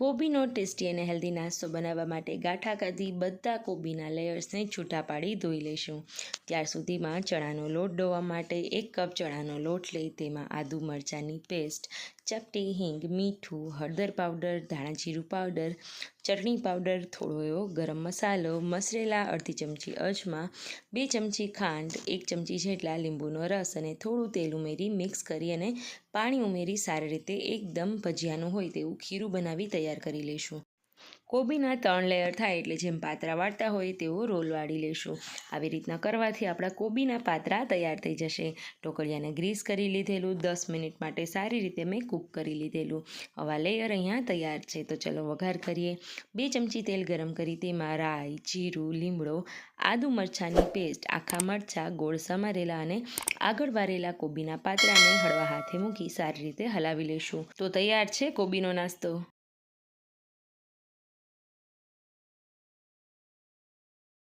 કોબીનો tasty અને healthy નાસ્તો બનાવવા માટે ગાંઠા કાઢી બધા કોબીના લેયર્સને છૂટા પાડી ધોઈ લઈશું. ત્યાર સુધીમાં ચણાનો લોટ ડોવા માટે એક કપ ચણાનો લોટ લઈ તેમાં આદુ મરચાંની પેસ્ટ ચપટી, હિંગ, મીઠું, હળદર પાવડર ધાણા જીરું પાવડર, ચટણી પાવડર, થોડો એવો ગરમ મસાલો, મસરેલા અડધી ચમચી અજમા, બે ચમચી ખાંડ, એક ચમચી જેટલા લીંબુનો રસ અને થોડું તેલ ઉમેરી મિક્સ કરી અને પાણી ઉમેરી સારી રીતે એકદમ ભજીયાનું હોય તેવું ખીરું બનાવી તૈયાર કરી લઈશું. કોબીના ત્રણ લેયર થાય એટલે જેમ પાતરા વાળતા હોય તેવો રોલ વાળી લેશું. આવી રીતના કરવાથી આપણા કોબીના પાતરા તૈયાર થઈ જશે. ઢોકળિયાને ગ્રીસ કરી લીધેલું, દસ મિનિટ માટે સારી રીતે મેં કૂક કરી લીધેલું. હવા લેયર અહીંયા તૈયાર છે, તો ચલો વઘાર કરીએ. બે ચમચી તેલ ગરમ કરી તેમાં રાઈ, જીરું, લીમડો, આદુ મરચાંની પેસ્ટ, આખા મરચાં ગોળ સમારેલા અને આગળ વારેલા કોબીના પાતરાને હળવા હાથે મૂકી સારી રીતે હલાવી લઈશું તો તૈયાર છે કોબીનો નાસ્તો.